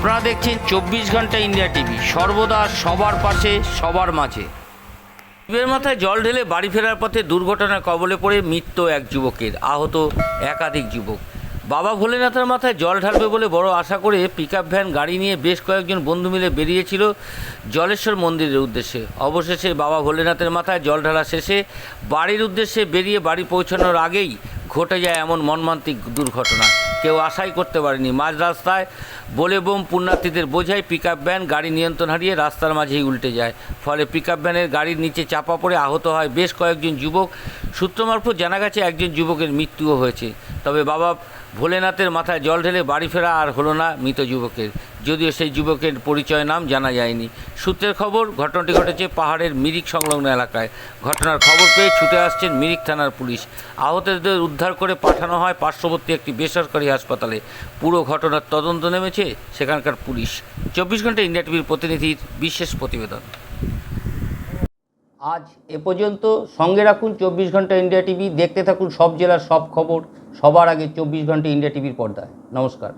দেখছেন চব্বিশ ঘণ্টা ইন্ডিয়া টিভি। সর্বদা সবার পাশে, সবার মাঝে। শিবের মাথায় জল ঢেলে বাড়ি ফেরার পথে দুর্ঘটনার কবলে পড়ে মৃত্যু এক যুবকের, আহত একাধিক যুবক। বাবা ভোলেনাথের মাথায় জল ঢালবে বলে বড় আশা করে পিকআপ ভ্যান, গাড়ি নিয়ে বেশ কয়েকজন বন্ধু মিলে বেরিয়েছিল জলেশ্বর মন্দিরের উদ্দেশ্যে। অবশেষে বাবা ভোলেনাথের মাথায় জল ঢালা শেষে বাড়ির উদ্দেশ্যে বেরিয়ে বাড়ি পৌঁছানোর আগেই ঘটে যায় এমন মর্মান্তিক দুর্ঘটনা। কেউ আশাই করতে পারেনি। মাঝ রাস্তায় বলে বোম পুণ্যার্থীদের বোঝায় পিকআপ ভ্যান গাড়ি নিয়ন্ত্রণ হারিয়ে রাস্তার মাঝেই উল্টে যায়। ফলে পিকআপ ভ্যানের গাড়ির নিচে চাপা পড়ে আহত হয় বেশ কয়েকজন যুবক। সূত্র মারফত জানা গেছে একজন যুবকের মৃত্যুও হয়েছে। তবে বাবা ভোলেনাথের মাথায় জল ঢেলে বাড়ি ফেরা আর হলো না মৃত যুবকের। যদিও সেই যুবকের পরিচয় নাম জানা যায়নি। সূত্রের খবর, ঘটনাটি ঘটেছে পাহাড়ের মিরিক সংলগ্ন এলাকায়। ঘটনার খবর পেয়ে ছুটে আসছেন মিরিক থানার পুলিশ। আহতদের উদ্ধার করে পাঠানো হয় পার্শ্ববর্তী একটি বেসরকারি হাসপাতালে। পুরো ঘটনার তদন্ত নেমেছে সেখানকার পুলিশ। চব্বিশ ঘণ্টা ইন্ডিয়া টিভির প্রতিনিধির বিশেষ প্রতিবেদন। আজ এ পর্যন্ত সঙ্গে রাখুন চব্বিশ ঘণ্টা ইন্ডিয়া টিভি, দেখতে থাকুন সব জেলার সব খবর, সবার আগে চব্বিশ ঘণ্টা ইন্ডিয়া টিভির পর্দায়। নমস্কার।